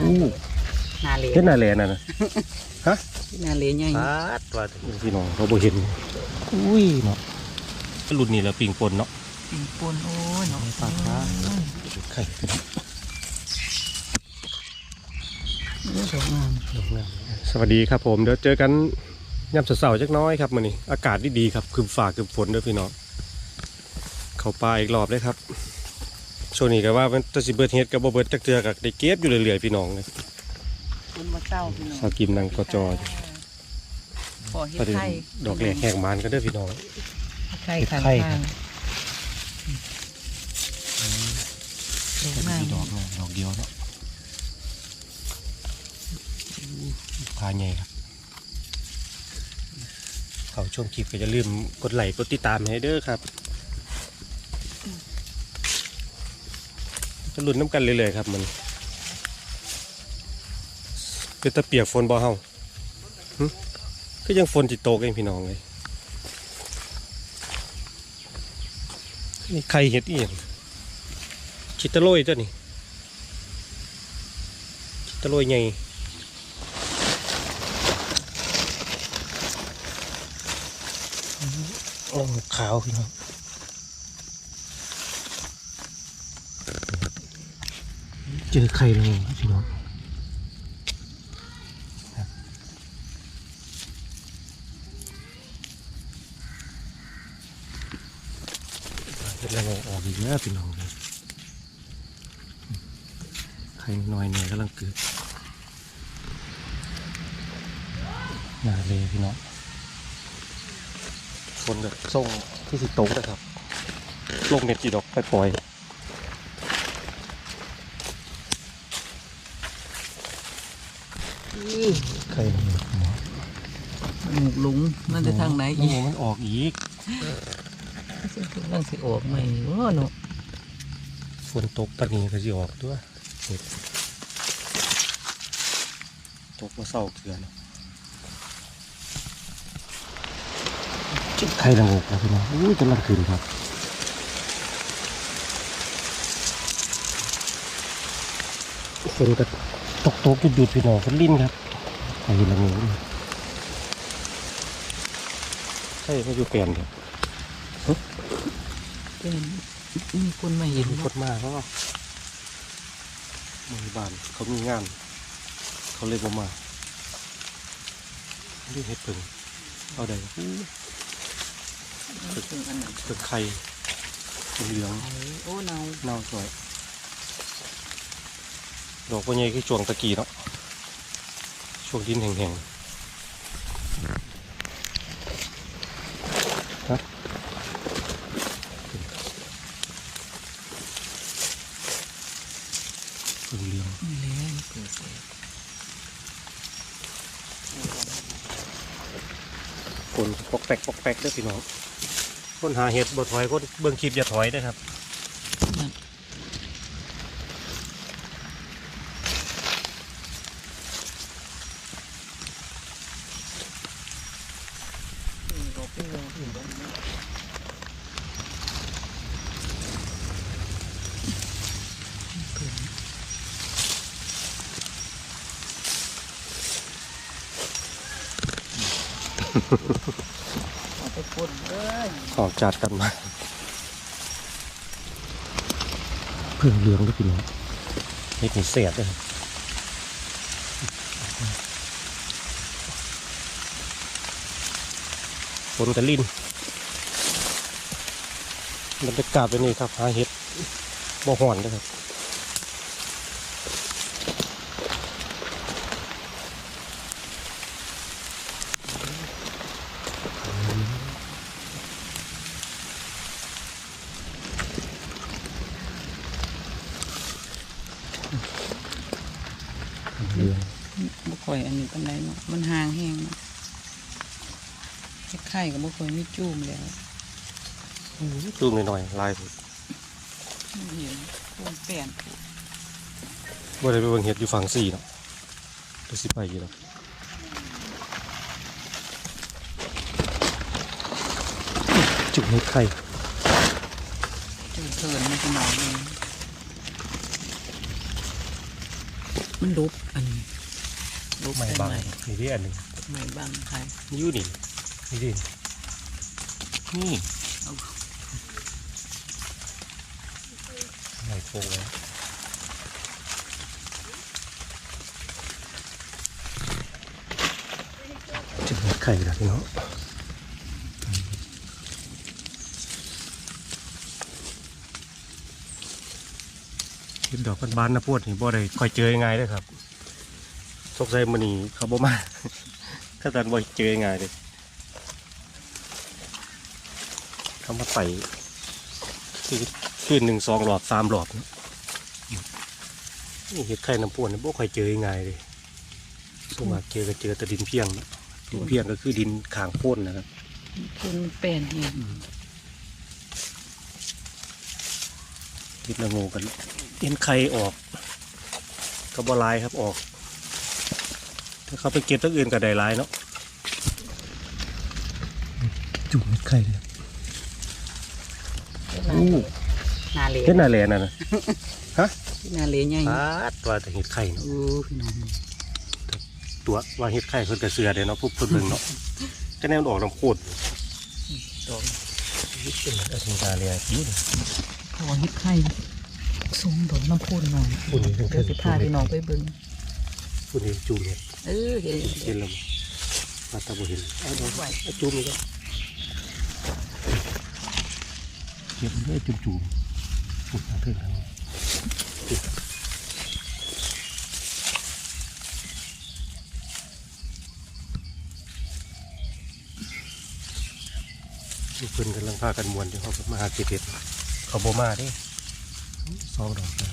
อู้นาเลเฮ็ดนาแลนั่นน่ะนาเลใหญ่ปาดว่าพี่น้องเขาบ่เห็นอุ้ยเนาะรุ่นนี้แหละปิงปนเนาะปิงปนโอ้ยเนาะปลาคาไข่พี่น้องโอ้ยสวยงามสวัสดีครับผมเดี๋ยวเจอกันยามเสาร์ๆจักหน้อยครับมื้อนี้อากาศดีๆครับคือฝากคือฝนเด้อพี่น้องเข้าป่าอีกรอบเลยครับ ช่วงนี้ก็ว่ามันแตะสิเบิดเฮ็ดก็บ่เบิดจักเทื่อก็ได้เก็บอยู่เรื่อยๆพี่น้องเลยคุณมาเจ้าพี่น้องสาวกิมนางกอจออยู่พอเฮ็ดประเด็นไข่ดอกแรกแหกมานก็เด้อพี่น้องไข่เฮ็ดข้างไข่ข้างดอกงามดอกเนาะดอกเดียวเนาะพาใหญ่ครับเขาชมคลิปก็จะลืมกดไลค์กดติดตามให้เด้อครับ จะลุ้นน้ำกันเรื่อยๆครับมันเป็นตะเปียกฝนบ่เฮาหึก็ยังฝนจิตตกเองพี่น้องเลยนี่ใครเห็ดอีหยังชิตะโรยเจ้านี่ชิตะโรยใหญ่โอ้ขาวพี่น้อง เจอใครเลยพี่น้องแล้วออกอีกแล้วพี่น้องเลยไข่น้อยเนี่ยกำลังเกิดนาเลยพี่น้องฝนแบบส่งที่สิโต๊ะนะครับลงเน็ตจีดอกไปปล่อยไข่น้อยพี่น้อง ห มูหลุงมันจะทางไหนโอ้อีโหกมันออกอีกมันสิออกใหม่ว่าเนาะฝนตกปานนี้ก็สิออกตัวเห็ดตกมาเศร้าเกลือเนาะจุดไข่ละงกนะพี่น้องอุ้ยกำลังขึ้นครับฝนก็ตกตกหยุดหยุดๆพี่น้องฝนลิ้นครับไข่ละงกนี่ ใช่ไม่อยู่เปลี่ยนครับเป็นมีคนมาเห็นมีคนมาเพราะว่ามือบ้านเขามีงาน เขาเลยบ่มาดูเห็ดผึ่งเอาได้อู้ถึงอันนั้นเพิ่งไข่เหลืองโอ้เนาเน่าสวยดอกว่าใหญ่คือช่วงตะกี้เนาะช่วงดินแห้งๆฮะเพิ่งเหลือง นี่แหละเกิดเสร็จ คนปอกแปกปอกแปกเด้อพี่น้องคนหาเห็ดบ่ถอยคนเบิ่งคลิปอย่าถอยเด้ครับ นั่นออกไปเลยเอา ไปปนเลยออกจัดกันมาเพิ่งเหลืองด้อพี่น้องนี่เสียดเลยฝนกระลินบรรยากาศเป็นนี่ครับหาเห็ดบ่ห่อนเด้อครับ เหลือง บ่ค่ อยอันนี้ปานใดเนาะมันห่างแห้งเนาะเฮ็ดไข่ก็บ่ค่อยมีจุ่มแล้วจูมหน่อยๆลายผมเห็นพวงแป้นว่าได้ไปเบิ่งเห็ดอยู่ฝั่งสี่เนาะเดี๋ยวสิไปอยู่เนาะจุ่มเห็ดไข่จุ่มเทินมันจะหนาวเลยมันลุบอันนี้ ลุบไม่ใส่บังไม้นี่ที่อันหนึ่งไม่บังใครนี่อยู่นี่นี่ดินี่เอาไม่โฟงแล้วจะมีไข่ละพี่น้องเห็ดดอกบานๆนะพวดนี่บ่ได้ค่อยเจอง่ายเลยครับ สกใส่มันนี่เขาบ่มาถ้าตันบ่เจอง่ายเลยเขามาไต่คือคืนหนึ่งสองหลอดสามหลอดเนอะนี่เห็ดไข่น้ำพวนนี่บ่ค่อยเจอง่ายเลยส่วนมากเจอก็เจอแต่ดินเพียงนะดินเพียงก็คือดินขางโพ้นนะครับคุณเป็นเนี่ยดินละโงูกันเห็นไข่ออกก็บ่หลายครับออก ถ้าเขาไปเก็บตั้งอื่นก็ได้หลายเนาะจุ่มเห็ดไข่เลยอู้นาเลเห็ดนาแลนั่นนะนาเลใหญ่ปาดว่าแต่เห็ดไข่เนาะโอ้พี่น้องตัวว่าเห็ดไข่เพิ่นกระเสือเด้เนาะพุบเพิ่นเบิ่งเนาะจะแนวมันออกน้ำโคตรดอกเป็นอันนี้นาแลอยู่นี่เขาว่าเฮ็ดไข่สูงดอกน้ำพุนหน่อยปุ่นนี่เดี๋ยวสิพาพี่น้องไปเบิ่ง ปุ่นนี่จุ่มเห็ดเออเห็นเห็นแล้วมาตาบ่เห็นเอาดอกเอาจุ่มนี่ก็เก็บเลยจุ่มจุ่มๆปุ่นมาเพิ่งทางนี้ทุกคนกำลังพากันมวนที่เขาก็มาหาเก็บเห็ดเขาโบมาเดิสองดอกนะ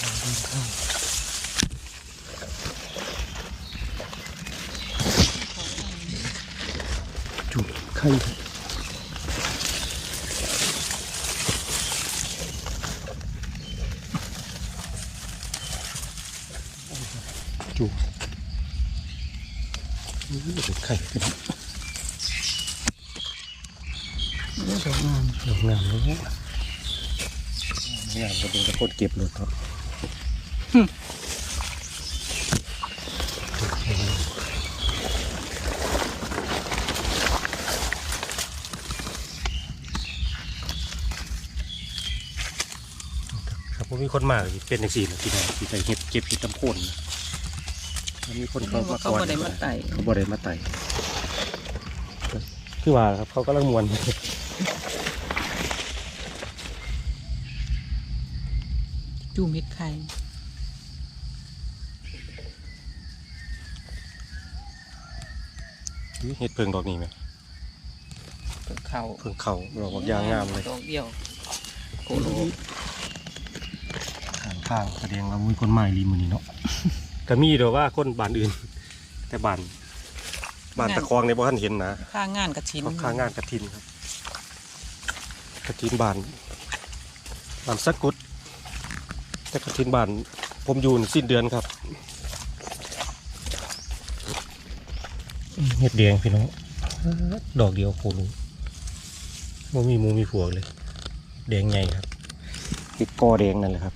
ทางเดินเข้า จุดไข่จุดนี่จุดไข่กันโอ้ดอกงามดอกงามเลยงามก็เป็นตะโคตรเก็บเลยครับค ผมมีคนมาก็สิเป็นอย่างสี่นะที่ไหนที่ไหนเห็ดเก็บเห็ดตำโคนนะถ้ามีคนเขามาเขาก่อนบ่ได้มาไต่เขาบ่ได้มาไต่คือว่าครับเขากำลังมวนจูมเฮ็ดไข่เห็ดเพิงดอกนี้ไหมเพิ่งเขาเพิงเข่าดอกบักยางงามเลยดอกเดียวโกโล ข้างข้างแสดงว่ามีคนใหม่รีมือนี้เนาะ ก็มีเดี๋ยวว่าคนบ้านอื่น แต่บ้านบ้านตะคองในบ้านเห็นนะค่างานกระชินเขาค้างานกระถินครับกระถินบ้านบ้านสักกุดแต่กระถินบ้านผมอยู่นี่สิ้นเดือนครับเห็ดแดงพี่น้องดอกเดียวโคลูว่ามีหมูมีผัวเลย แดงใหญ่ครับติดกอแดงนั่นแหละครับ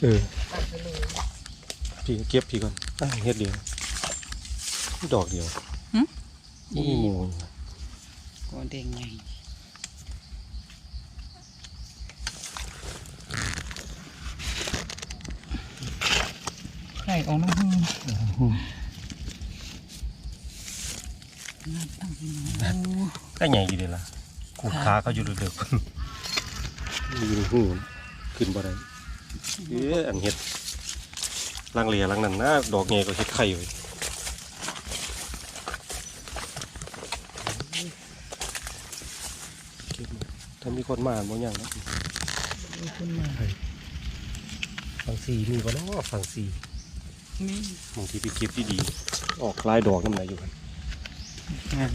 เออตัดไปเลยพี่เก็บพี่ก่อนอะเฮ็ดเดียวดอกเดียวหึ บ่มีหมูอยู่ก็แดงใหญ่ไข่ออกน้ำหูน้ำตั้งพี่น้องโอ้ก็ใหญ่อยู่เดีล่ะกูขาเขาอยู่เดือดๆ อยู่ในหูขึ้นบ่ได้ เอ๊ะอันเฮ็ดลังเลลังนั้นนะดอกใหญ่ก็เฮ็ดไข่ไว้เก็บมาถ้ามีคนมาบ่ยังนะมีคนมาฝั่งสีมีบ่เนาะฝั่งสีนี่บางทีไปเก็บดีๆออกลายดอกน้ำไหนอยู่กันงาน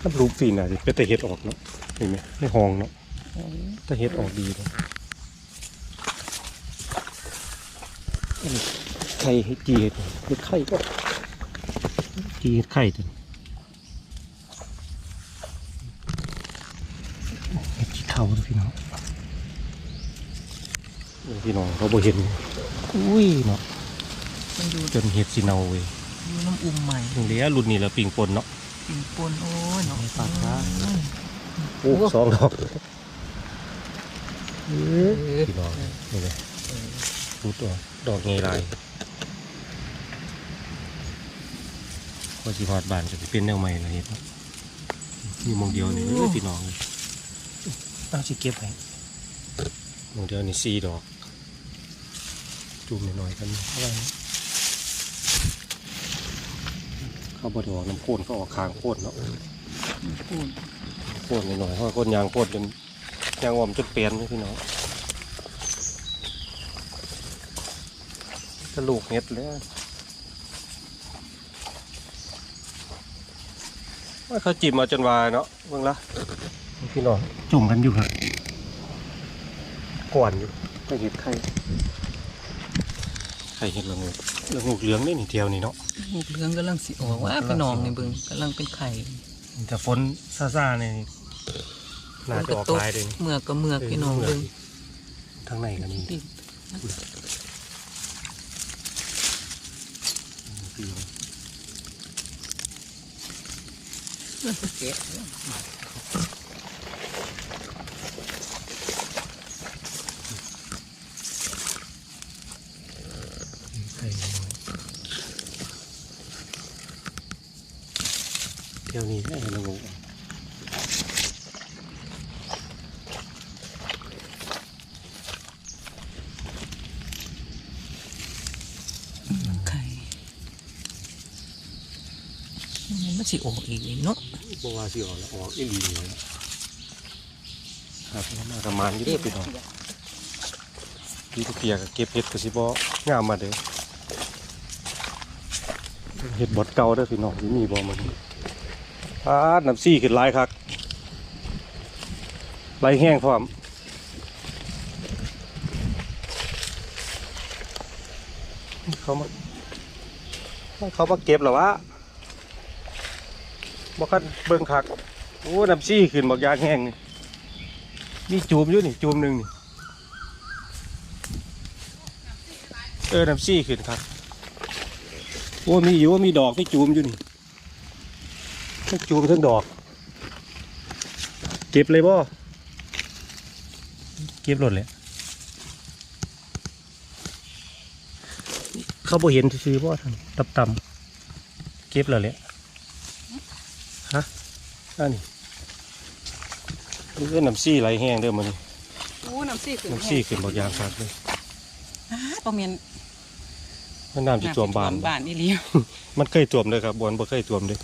ถ้าปลูกสีน่ะสิเป็นแต่เฮ็ดออกเนาะ เห็นไหมไม่หองเนาะโอ้ยแต่เฮ็ดออกดีเนาะอันนี้ไข่ให้จีเห็ดเห็ดไข่ก็จีเห็ดไข่ตัวนี้เห็ดจีเข่าเลยพี่น้องนี่พี่น้องเขาบ่เห็นอุ้ยเนาะมันอยู่จนเห็ดสิเนาเว้ยอยู่น้ำอุ่มใหม่ตรงนี้รุ่นนี้ละปิงปนเนาะปิ่งปนโอ้ยเนาะปากค้าอืม โอ้สองดอกเออพี่น้องนี่เลยรูตัวดอกเงยลายพอสิฮอดบ้านจะเป็นแนวใหม่ละเห็ดเนาะมีหมองเดียวนี่เอ้ยพี่น้องเลยเอาสิเก็บให้หมองเดียวนี่สี่ดอกจุ่มหน่อยๆกันอะไรเข้าบไดออกน้ำโคนก็ออกคางโคนเนาะ พูดโคนหน่อยๆเพราะว่าโคนยางโคนจนยางวอมจนเปลี่ยนเลยพี่น้องกระลูกเห็ดเลยว่าเขาจิ้มมาจนวายเนาะเบิ่งละพี่น้องจุ่มกันอยู่ครับก่อนอยู่ไปเห็ดไข่ไข่เห็ดละงูละงูเหลืองนี่นี่เดียวนี่เนาะลูกเหลืองกำลังสิออกว่าพี่น้องในเบิ่งกำลังเป็นไข่แต่ฝนซ่าๆเนี่ย น่าจะออกลายเลยนี่เมือกก็เมือกพี่น้องเบิ่งทางในกันนี่ที่แกะเที่ยวนี้ได้เห็นล ไข่มันสิออกอีกเนาะบัวสิออกแล้วออกอีหลีเลยครับมากระมานยี่เด้อพี่น้องพี่ตะเกียกเก็บเห็ดกระสิบงามมาเด้อเห็ดบดเก่าเด้อพี่น้องที่มีบ่มันพาดน้ำซี่ขึ้นลายคักไหลแห้งพร้อม เขามาเขามาเก็บหรอวะบ่คันเบิ่งคักโอ้น้ำซี่ขึ้นบักยางแห้งนี่มีจูมอยู่นี่จูมหนึ่งนี่เออน้ำซี่ขึ้นครับโอ้มีอยู่มีดอกมีจูมอยู่นี่ทั้งจูมทั้งดอก เก็บเลยบ่เก็บรถเลย เขาบ่เห็นซื้อๆบ่ทางต่ำๆเก็บแล้วแหละอันนี้นี่คือน้ำซี่ไหลแห้งเด้อมันนี่โอ้น้ำซี่ขึ้นน้ำซี่ขึ้นบางอย่างครับเลยประเมียนมันน้ำที่ท่วมบ้านบ้านนี่เลี้ยวมันเคยท่วมเลยครับบอนบ่เคยท่วมเลย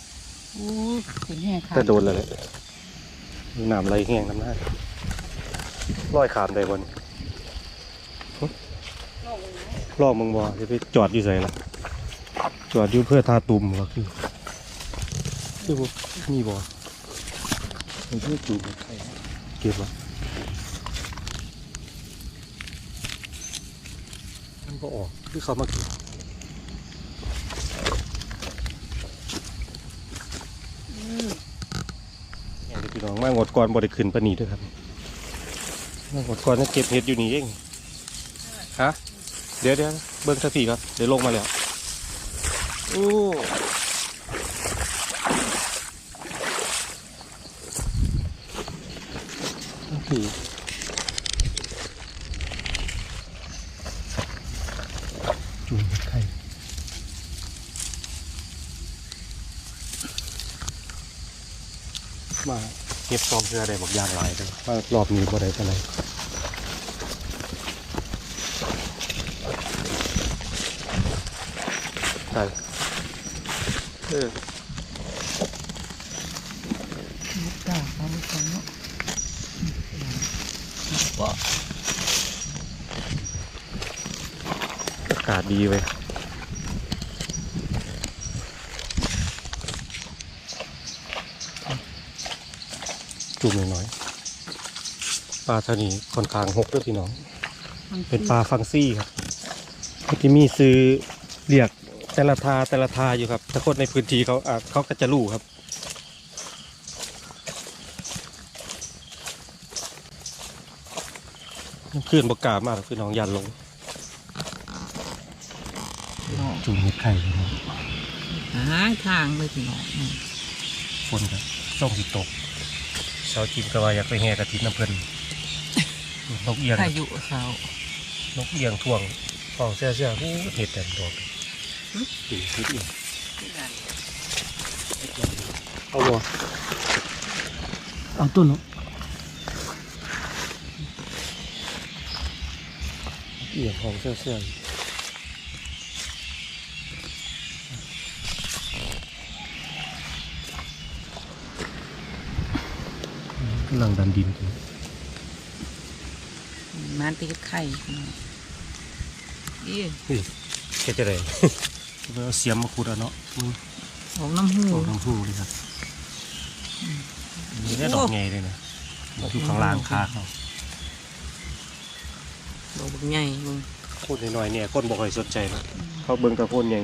โอ้ขึ้นแห้งค่ะแต่โดนแล้วแหละน้ำไหลแห้งน้ำหน้าลอยขามได้บน ลอกมึงบ่จะไปจอดอยู่ไสล่ะจอดอยู่เพื่อทาตุ่มก็คือคือบ่มีบ่มันเพื่อจุ่มเก็บวะมันก็ออกคือเขามาเก็บอย่างที่พี่น้องมางดก่อนบ่ได้ขึ้นปนีด้วยครับมางดก่อนนั่นเก็บเห็ดอยู่นี่เองฮะ เดี๋ยวเดี๋ยวเบิ้งสักทีครับเดี๋ยวลงมาแล้วโอ้สักทีจุ่มเห็ดไข่มาเก็บซองเสื้อได้บอกยางหลายเลยว่ารอบนี้บ่ได้เท่าไห ร่ใช่เออจ้าเอาไปก่อนเนาะก็อากาศดีเว้ยจุ่มหน่อยๆปลาเท่านี้ค่อนข้างหกเด้วยพี่น้อง เป็นปลาฟังซี่ครับมันจะมีซื้อเรียก แต่ละทาแต่ละทาอยู่ครับถ้าคนในพื้นที่เขาอะเขาก็จะรู้ครับขึ้นบกล้ามากคือน้องยันลงจุ่มเห็ดไข่ครับหาทางเลยพี่น้องอืมฝนครับส่งสิตกเช้าจิมก็ว่าอยากไปแห่กระถินน้ำเพลินนกเอียงพายุเขานกเอียงท่วงฟองเสียเสียหูเห็ดแต่ดอก ตีเห็ดเอียงเอาบ่เอาต้นเนาะเอียงของเสียเสียกำลังดันดินอยู่มันตีไข่พี่น้องอีนี่แค่จะได้ เอาเสียมมาขุดเอาเนาะอืมออกน้ำหูดอกน้ำพุเลยครับนี่ได้ดอกไงเลยนะอยู่ข้างล่างคาเขาดอกบักใหญ่เบิ่งพูดหน่อยๆเนี่ยคนบอกให้สนใจนะเขาเบิ่งแตะพ่นใหญ่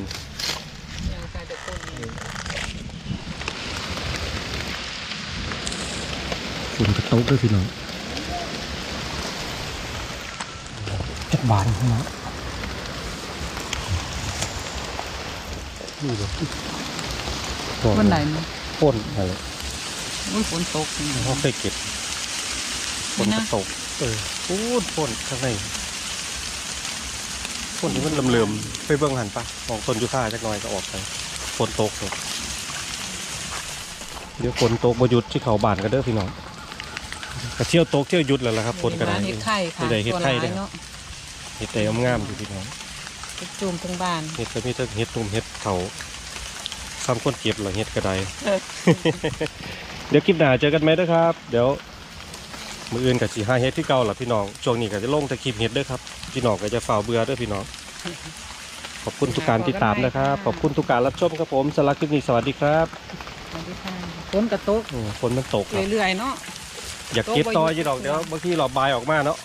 ฝนกระตกด้วยพี่น้องจักบานข้างนะ นี่เลยวันไหนเนาะพ่นอะไรมันฝนตกพี่น้องเขาเคยเก็บฝนกระตก เออพูดฝนข้างในฝนที่มันเหลื่อมๆไปเบื้องหันปะมองต้นยูคาจักหน่อยก็ออกไปฝนตกเลยเดี๋ยวฝนตกบหยุดที่เขาบานกันเด้อพี่น้องกระเที่ยวตกเที่ยวหยุดแล้วล่ะครับฝนกันเห็ดไข่ค่ะได้เห็ดไข่ตัวเด้ร้าอเนาะเห็ดแต่งามๆอยู่พี่น้องเห็ด จูมทั้งบ้านเห็ดก็มีแต่เห็ดตุ่มเห็ดเขาคำก้นเก็บหรือเห็ดกระไดเออเดี๋ยวคลิปหน้าเจอกันไหมนะครับ เดี๋ยวมืออื่นกับสีห้าเฮ็ดที่เก่าล่ะพี่น้องช่วงนี้ก็จะลงแต่คลิปเฮ็ดเด้วยครับพี่น้องก็จะฝ่าเบื่อเด้วยพี่น้องขอบคุณทุกการติดตามนะครับขอบคุณทุกการรับชมครับผมสำหรับคลิปนี้สวัสดีครับสวัสดีค่ะฝนกระตกอืมฝนมันตกครับเรื่อยๆเนาะอยากเก็บต่ออยี่ดอกเดี๋ยวบางทีเราบายออกมาเนาะ